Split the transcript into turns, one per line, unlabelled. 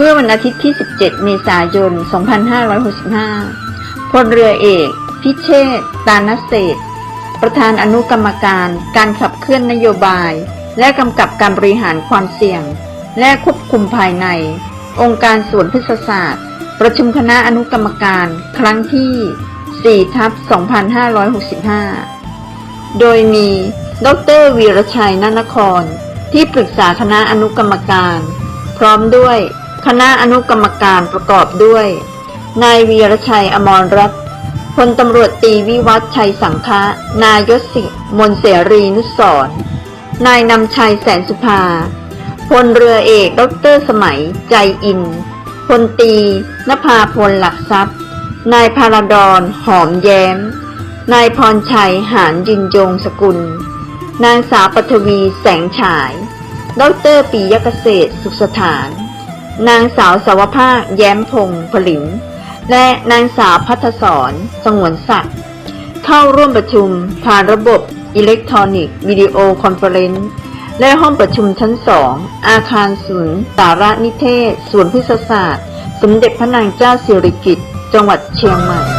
เมื่อวันอาทิตย์ที่ 17 เมษายน 2565 พลเรือเอก พิเชษตานเศษ ประธานอนุกรรมการการขับเคลื่อนนโยบาย และกำกับการบริหารความเสี่ยง และควบคุมภายใน องค์การสวนพฤกษศาสตร์ ประชุมคณะอนุกรรมการครั้งที่ 4 ทับ 2565 โดยมี ดรวีรชัยนนคร ที่ปรึกษาคณะอนุกรรมการ พร้อมด้วย คณะอนุกรรมการประกอบด้วย นายวีรชัยอมรรัตน์พลตำรวจตีวิวัฒชัยสังฆะนายศสิมนเสรีนุสร์นายนำชัยแสนสุภา พลเรือเอกดรสมัยใจอิน พลตีนภาพลหลักทรัพย์ นายพาราดอนหอมแย้ม นายพรชัยหานยินยงสกุล นางสาวปฐวีแสงฉาย ดรปียเกษตรสุขสถาน นางสาวสาวภาคแย้มพงศ์ผลิมและนางสาวพัฒสอนสงวนศักดิ์เข้าร่วมประชุมผ่านระบบอิเล็กทรอนิกส์วิดีโอคอนเฟอเรนซ์และห้องประชุมชั้นสองอาคารศูนย์สารนิเทศส่วนพฤกษศาสตร์ สมเด็จพระนางเจ้าสิริกิติ์จังหวัดเชียงใหม่